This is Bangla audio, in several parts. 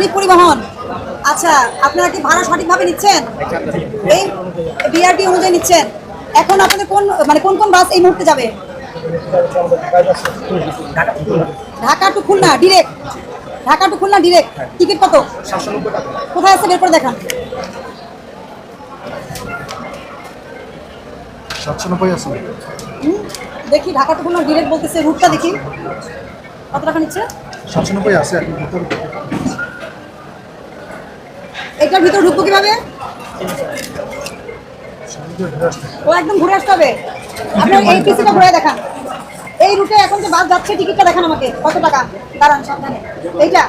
মানিক পরিবহন। আচ্ছা আপনারা কি ভাড়া সঠিকভাবে নিচ্ছেন? এই বিআরটি অনুযায়ী নিচ্ছেন। এখন আপনাদের কোন মানে কোন কোন বাস এই মুহূর্তে যাবে? Dhaka to Khulna direct Dhaka to Khulna direct ticket কত? কোথায় আছে? বের করে দেখান। দেখি ঢাকা টু খুলনা ডিরেক্ট বলতেছে রুটটা দেখি। কত টাকা নিচ্ছে? সাতশো নব্বই আছে এখন এটার ভিতরে ঢুকবো কীভাবে? ও একদম ঘুরে আসতে হবে। আপনার এই পিসিটা ঘুরে দেখান। এই রুটে এখন যে বাস যাচ্ছে, টিকিটটা দেখান আমাকে। কত টাকা? দাঁড়ান, সাবধানে। এইটা।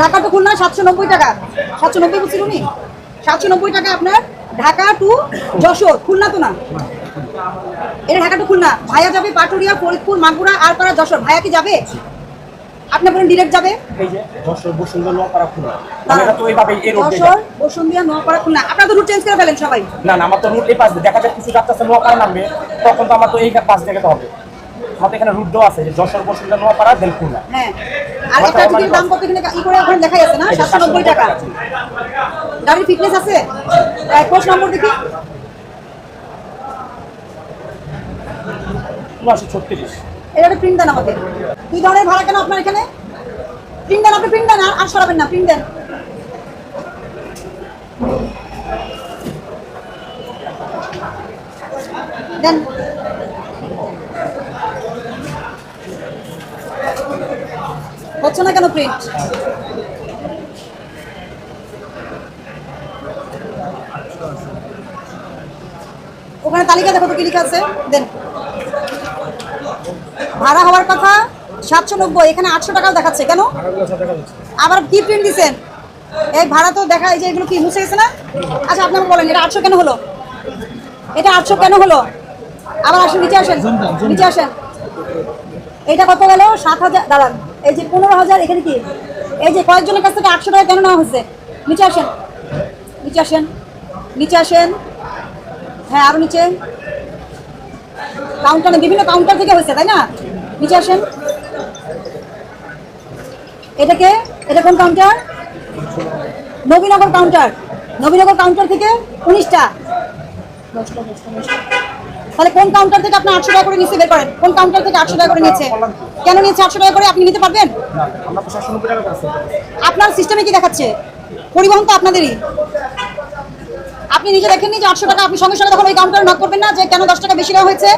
ঢাকা টু খুলনা, সাতশো নব্বই টাকা। সাতশো নব্বই বলছিল উনি সাতশো নব্বই টাকা আপনার ঢাকা টু যশোর, খুলনা তো না? এটা ঢাকা টু খুলনা। ভাইয়া যাবে পাটুরিয়া, ফরিদপুর, মাগুরা আর পাড়া যশোর। ভাইয়া কি যাবে? আপনি বলেন ডিরেক্ট যাবে? নোয়াপাড়া মানে তো। বসুন্ধিয়া নোয়াপাড়া খুলনা। আপনারা রুট চেঞ্জ করে ফেলেন সবাই। না না আমার তো রুট এই পাশ দেখা যায় কিছু নোয়াপাড়া নামবে তখন তো আমার তো এই পাশ থেকে হবে। আমাদের এখানে রুট আছে যে যশোর বসুন্ধরা নোয়াপাড়া দেন খুলনা। হ্যাঁ। আর দাম কত এখানে ই করে ওখানে দেখাই আছে না? টাকা। গাড়ির ফিটনেস আছে? নম্বর দেখি। এটা একটা প্রিন্ট দেন আমাকে। দুই ধরনের ভাড়া কেন আপনার এখানে? প্রিন্ট দেন, আপনি প্রিন্ট দেন, আর- সরাবেন না প্রিন্ট দেন। দেন। হচ্ছে না কেন প্রিন্ট ওখানে তালিকা দেখো তো কি লেখা আছে। দেন। ভাড়া হওয়ার কথা সাতশো নব্বই, এখানে আটশো টাকাও দেখাচ্ছে, কেন? আবার কি প্রিন্ট দিচ্ছেন এই ভাড়া তো দেখা, এই যে এগুলো কি মুছে গেছে না? আচ্ছা আপনার বলেন, এটা আটশো কেন হলো? এটা আটশো কেন হলো? আবার আসেন, নিচে আসেন নিচে আসেন। এটা কত গেল? সাত হাজার, দাঁড়ান, এই যে পনেরো হাজার, এখানে কি? এই যে কয়েকজনের কাছ থেকে আটশো টাকা কেন নেওয়া হয়েছে? নিচে আসেন নিচে আসেন নিচে আসেন। হ্যাঁ আরও নিচে। কাউন্টারে বিভিন্ন কাউন্টার থেকে হয়েছে তাই না? নিচে আসেন। এটাকে এটা কোন counter Nabinagar counter Nabinagar counter থেকে উনিশটা। তাহলে কোন কাউন্টার থেকে আপনি আটশো টাকা করে নিচে বের করেন? কোন কাউন্টার থেকে আটশো টাকা করে নিচ্ছে কেন নিচ্ছে আটশো টাকা করে আপনি নিতে পারবেন? আপনার সিস্টেমে কি দেখাচ্ছে? পরিবহন তো আপনাদেরই। আপনি নিজে দেখেননি যে আটশো টাকা আপনি সঙ্গে সঙ্গে তখন ওই কাউন্টারে নক করবেন না যে কেন দশ টাকা বেশি দেওয়া হয়েছে?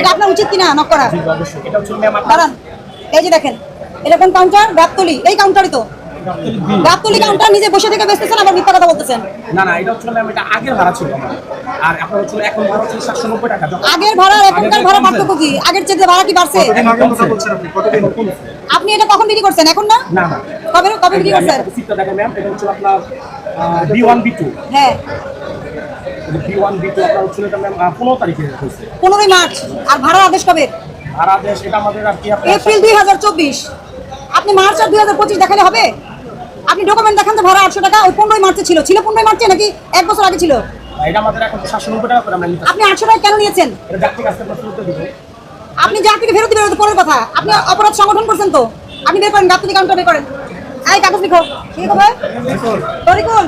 এটা আপনার উচিত কিনা নক করা? দাঁড়ান। এই যে দেখেন এরকম কাউন্টার গাবতলি এই কাউন্টারই তো। গাবতলি কাউন্টার নিজে বসে থেকে বেচতেছেন আবার মিথ্যা কথা বলতেছেন? না না এটা হচ্ছে ম্যাম এটা আগের ভাড়া ছিল আর আপনার হচ্ছে এখন ভাড়া হচ্ছে সাতশো নব্বই টাকা। আগের ভাড়া আর এখনকার ভাড়া পার্থক্য কি? আগের চেয়ে ভাড়া বাড়ছে? আপনি? এটা কখন বিক্রি করছেন? এখন না? না না। কবে কবে বিক্রি করছেন? সিটটা দেখেন ম্যাম এটা হচ্ছে আপনার বি ওয়ান বি টু হ্যাঁ। বি ওয়ান বি টু আপনার হচ্ছে এটা ম্যাম পনেরো তারিখে হয়েছে। পনেরোই মার্চ। আর ভাড়ার আদেশ কবে? আর আদেশ এটা আমাদের আর কি এপ্রিল দুই হাজার চব্বিশ। আপনি মার্চ আর দুই হাজার পঁচিশ দেখালে হবে? আপনি ডকুমেন্ট দেখান তো ভাড়া আটশো টাকা ওই পনেরোই মার্চে ছিল। ছিল পনেরোই মার্চে নাকি এক বছর আগে ছিল? এটা আমাদের এখন সাতশো নব্বই টাকা করে আমরা নিতে আপনি আটশো টাকা কেন নিয়েছেন? এটা যাত্রী কাছ থেকে শুরুতে দিব। আপনি যাত্রীকে ফেরত দিবেন পরের কথা। আপনি অপরাধ সংগঠন করছেন তো। আপনি বের করেন গাবতলি কাউন্টার বের করেন। এই কাগজ লিখো। কি লিখো ভাই? তরিকুল।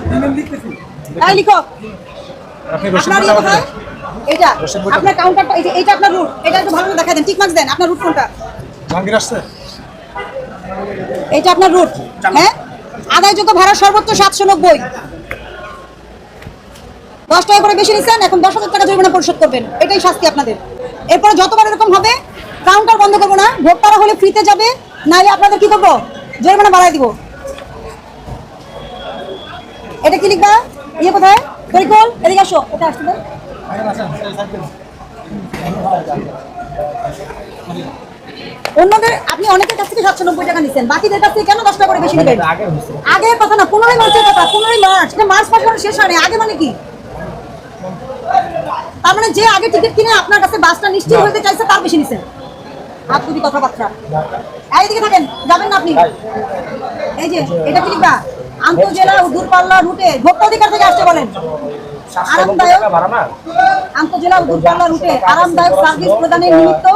এই লিখো। আপনি রসিদ আপনার ইয়ে কোথায়? এটা আপনার কাউন্টারটা এই যে এইটা আপনার রুট এটা একটু ভালো করে দেখা দেন। ঠিক মার্কস দেন। আপনার রুট কোনটা? জাহাঙ্গীর আসছে? এটা আপনার রুট হ্যাঁ? আদায়যোগ্য ভাড়া সর্বোচ্চ সাতশো নব্বই। দশ টাকা করে বেশি নিচ্ছেন, এখন দশ হাজার টাকা জরিমানা পরিশোধ করবেন। এটাই শাস্তি আপনাদের। এরপরে যতবার এরকম হবে কাউন্টার বন্ধ করব না, ভোট তারা হলে ফ্রিতে যাবে নাহলে আপনাদের কি করব? জরিমানা বাড়াই দিব। এটা কি লিখবা? ইয়ে কোথায়? তরিকুল এদিকে আসো এটা আসতে। অন্যদের আপনি অনেকের কাছ থেকে সাতশো নব্বই টাকা নিচ্ছেন বাকিদের কাছ থেকে কেন দশ টাকা করে বেশি নেবেন? আগে কথা না পনেরোই মার্চের কথা পনেরোই মার্চ এটা মার্চ মাস মানে শেষ হয়নি। আগে মানে কি? তার মানে যে আগে টিকিট কিনে আপনার কাছে বাসটা নিশ্চিত হতে চাইছে তার বেশি হাত দুটি কথাবার্তা। এইদিকে থাকেন যাবেন না আপনি। এই যে এটা কি লিখবা? আন্তজেলা ও দূরপাল্লা রুটে ভোক্তা অধিকার থেকে আসতে বলেন। আরামদায়ক ও দূরপাল্লা রুটে আরামদায়ক সার্ভিস প্রদানের নিমিত্ত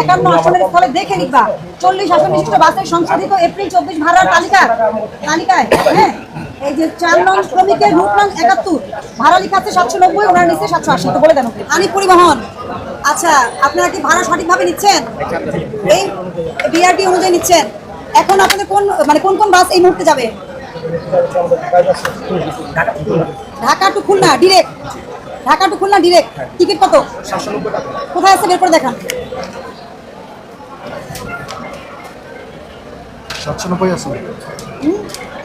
একান্ন আসনের স্থলে দেখে লিখবা চল্লিশ আসন বিশিষ্ট বাসের সংশোধিত এপ্রিল চব্বিশ ভাড়ার তালিকা। তালিকায় হ্যাঁ? এই যে চার নং শ্রমিকের রুট নং একাত্তর, ভাড়া লেখা সাতশো নব্বই, ওনার নিচে সাতশো আশি। তো বলে দেন আনি পরিবহন আচ্ছা আপনারা কি ভাড়া সঠিকভাবে নিচ্ছেন? এই বিআরটি অনুযায়ী নিচ্ছেন। এখন আপনাদের কোন মানে কোন কোন বাস এই মুহূর্তে যাবে? Dhaka to Khulna direct Dhaka to Khulna direct ticket কত? কোথায় আছে? বের করে দেখান।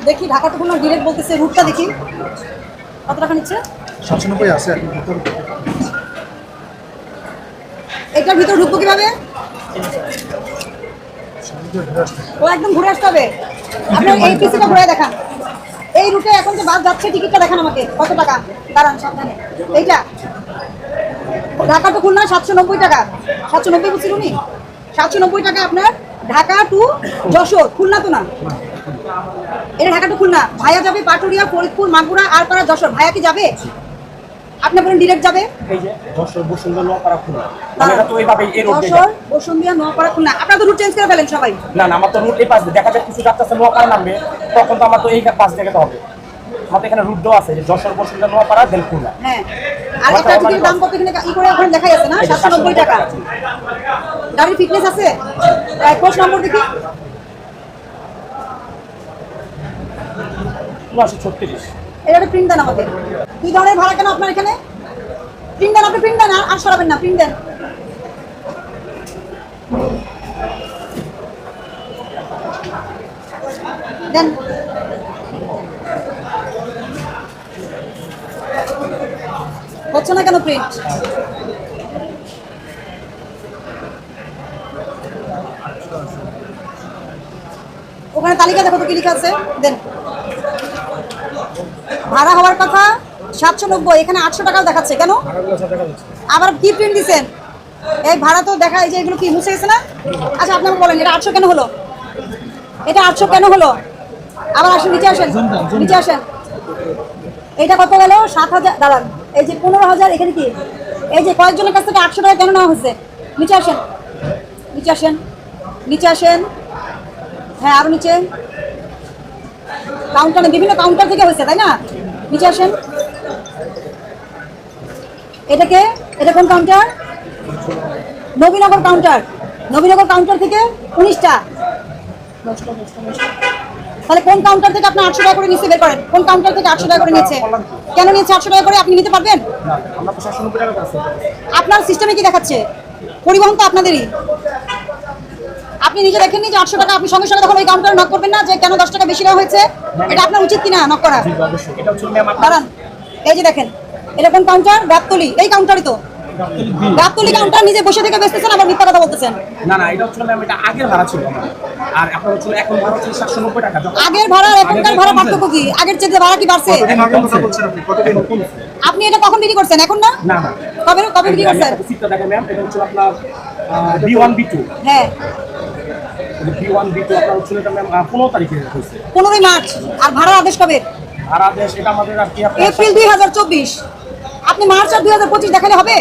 দেখি ঢাকা টু খুলনা ডিরেক্ট বলতেছে রুটটা দেখি। কত টাকা নিচ্ছে সাতশো নব্বই আছে ভিতরে। এটার ভিতর ঢুকবো কীভাবে? ও একদম ঘুরে আসতে হবে। আপনার এই পিসিটা ঘুরে দেখান। এই রুটে এখন যে বাস যাচ্ছে, টিকিটটা দেখান আমাকে। কত টাকা? দাঁড়ান, সাবধানে। এইটা। ঢাকা টু খুলনা, সাতশো নব্বই টাকা। সাতশো নব্বই বুঝছি উনি সাতশো নব্বই টাকা আপনার ঢাকা টু যশোর। খুলনা তো না? এটা ঢাকা টু খুলনা। ভাইয়া যাবে পাটুরিয়া, ফরিদপুর, মাগুরা আর পাড়া যশোর। ভাইয়া কি যাবে? আপনি বলেন ডিরেক্ট যাবে? এই যে যশোর বসুন্ধরা নোয়াপাড়া খুলনা। মানে তো এইভাবে এই রোড যশোর বসুন্ধিয়া নোয়াপাড়া খুলনা। আপনারা তো রুট চেঞ্জ করে ফেলেন সবাই। না না আমার তো রুট এই পাশ দিয়ে। দেখা যায় কিছু যাত্রা আছে নোয়াপাড়া নামবে তখন তো আমার তো এই পাশ দিয়ে যেতে হবে। আমাদের এখানে রুট দেওয়া আছে যে যশোর বসুন্ধরা নোয়াপাড়া দেন খুলনা। হ্যাঁ। আর একটা টিকিটের দাম কত এখানে ই করে ওখানে দেখাই আছে না? এই যে সাতশো নব্বই টাকা। গাড়ির ফিটনেস আছে? কোচ নম্বর দেখি। উনআশি ছত্রিশ। এটা প্রিন্ট দেন আমাকে দুই ধরনের ভাড়া কেন আপনার এখানে? প্রিন্ট দেন আপনি প্রিন্ট দেন আর সরাবেন না প্রিন্ট দেন। দেন হচ্ছে না কেন প্রিন্ট ওখানে তালিকা দেখো তো কি লেখা আছে। দেন। ভাড়া হওয়ার কথা সাতশো নব্বই, এখানে আটশো টাকাও দেখাচ্ছে, কেন? আবার কি প্রিন্ট দিছেন এই ভাড়া তো দেখা, এই যে এগুলো কি মুছে গেছে না? আচ্ছা আপনি বলেন, এটা আটশো কেন হলো? এটা আটশো কেন হলো? আবার আসেন, নিচে আসেন নিচে আসেন। এটা কত গেল? সাত হাজার, দাঁড়ান, এই যে পনেরো হাজার, এখানে কি? এই যে কয়েকজনের কাছ থেকে আটশো টাকা কেন নেওয়া হয়েছে? নিচে আসেন নিচে আসেন নিচে আসেন। হ্যাঁ আরও নিচে। কাউন্টারে বিভিন্ন কাউন্টার থেকে হয়েছে, তাই না? নিচে আসেন। এটাকে এটা কোন counter Nabinagar counter Nabinagar counter থেকে উনিশটা। তাহলে কোন কাউন্টার থেকে আপনি আটশো টাকা করে নিচে বের করেন? কোন কাউন্টার থেকে আটশো টাকা করে নিচ্ছে কেন নিচ্ছে আটশো টাকা করে? আপনি নিতে পারবেন? আপনার সিস্টেমে কি দেখাচ্ছে? পরিবহন তো আপনাদেরই। আপনি নিজে দেখেননি যে আটশো টাকা আপনি সঙ্গে সঙ্গে তখন ওই কাউন্টারে নক করবেন না যে কেন দশ টাকা বেশি হয়েছে? এটা আপনার উচিত কিনা নক করা? দাঁড়ান। এই যে দেখেন এরকম কাউন্টার গাবতলি এই কাউন্টারই তো। গাবতলি কাউন্টার নিজে বসে থেকে বেচতেছেন আবার মিথ্যা কথা বলতেছেন। না না এটা হচ্ছে ম্যাম এটা আগের ভাড়া ছিল আমার। আর আপনার হচ্ছে এখন ভাড়া হচ্ছে সাতশো নব্বই টাকা। আগের ভাড়া আর এখনকার ভাড়া পার্থক্য কি? আগের চেয়ে ভাড়া কি বাড়ছে? কতদিন আগের কথা বলছেন আপনি? এটা কখন বিক্রি করছেন? এখন না? না না। কবে কবে বিক্রি করছেন? সিটটা দেখেন ম্যাম এটা হচ্ছে আপনার বি ওয়ান বি টু হ্যাঁ। বি ওয়ান বি টু আপনার হচ্ছে এটা ম্যাম পনেরো তারিখে হয়েছে। পনেরোই মার্চ। আর ভাড়ার আদেশ কবে? আর আদেশ এটা আমাদের আর কি এপ্রিল দুই হাজার চব্বিশ। আপনি মার্চ আর দুই হাজার পঁচিশ দেখালে হবে?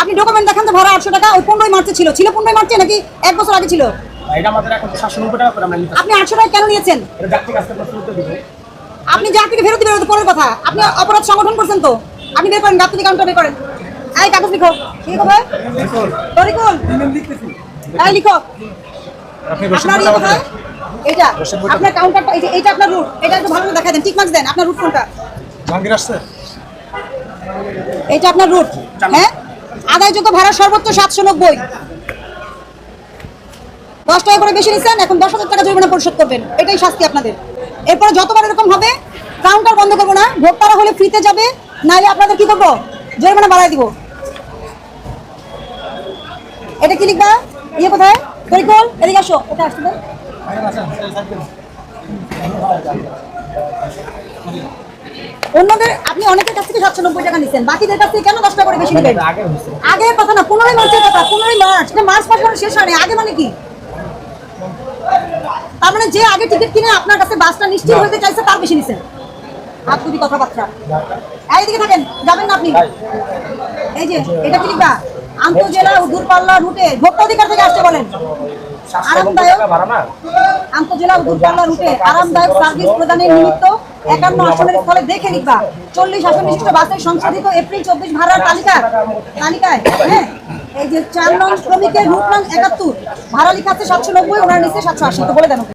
আপনি ডকুমেন্ট দেখান তো ভাড়া আটশো টাকা ওই পনেরোই মার্চে ছিল। ছিল পনেরোই মার্চে নাকি এক বছর আগে ছিল? এটা আমাদের এখন সাতশো নব্বই টাকা করে আমরা নিতে আপনি আটশো টাকা কেন নিয়েছেন? থেকে আপনি ফেরত দিবেন পরের কথা। আপনি অপরাধ সংগঠন করছেন তো। আপনি বের করেন গাপ্তি কাউন্টার বের করেন। এই কাগজ লিখো। কি লিখো তরিকুল। এই লিখো। আপনার ইয়ে কোথায়? এটা আপনার কাউন্টারটা এই যে এটা আপনার রুট এটা একটু ভালো করে দেখা দেন। ঠিক মার্কস দেন। আপনার রুট কোনটা? জাহাঙ্গীর আসছে? এটা আপনার রুট হ্যাঁ? আদায়যোগ্য ভাড়া সর্বোচ্চ সাতশো নব্বই। দশ টাকা করে বেশি নিচ্ছেন, এখন দশ হাজার টাকা জরিমানা পরিশোধ করবেন। এটাই শাস্তি আপনাদের। এরপরে যতবার এরকম হবে কাউন্টার বন্ধ করব না, ভোট করা হলে ফ্রিতে যাবে, নাহলে আপনাদের কি করব? জরিমানা বাড়াই দিব। এটা কি লিখবা? ইয়ে কোথায়? তরিকুল এদিকে আসো। এটা আসতে অন্যদের আপনি অনেকের কাছ থেকে সাতশো নব্বই টাকা নিচ্ছেন বাকিদের কাছ থেকে কেন দশ টাকা করে বেশি নেবেন আগে কথা না পনেরোই মার্চের কথা পনেরোই মার্চ এটা মার্চ মাস মানে শেষ হয়নি আগে মানে কি? তার মানে যে আগে টিকিট কিনে আপনার কাছে বাসটা নিশ্চিত হতে চাইছে তার বেশি নিছেন। হাত কথাবার্তা। এইদিকে থাকেন যাবেন না আপনি। এই যে এটা কি লিখবা? আন্তজেলা ও দূরপাল্লা রুটে ভোক্তা অধিকার থেকে আসছে বলেন। আরামদায়ক আন্তজেলা ও দূরপাল্লা রুটে আরামদায়ক সার্ভিস প্রদানের নিমিত্ত একান্ন আসনের স্থলে দেখে নিবা চল্লিশ আসন বিশিষ্ট বাসের সংশোধিত এপ্রিল চব্বিশ ভাড়ার তালিকা তালিকায় হ্যাঁ এই যে চার নং শ্রমিকের রুট নং একাত্তর ভাড়া লেখা আছে সাতশো নব্বই ওনার নিচে সাতশো আশি তো বলে দেন।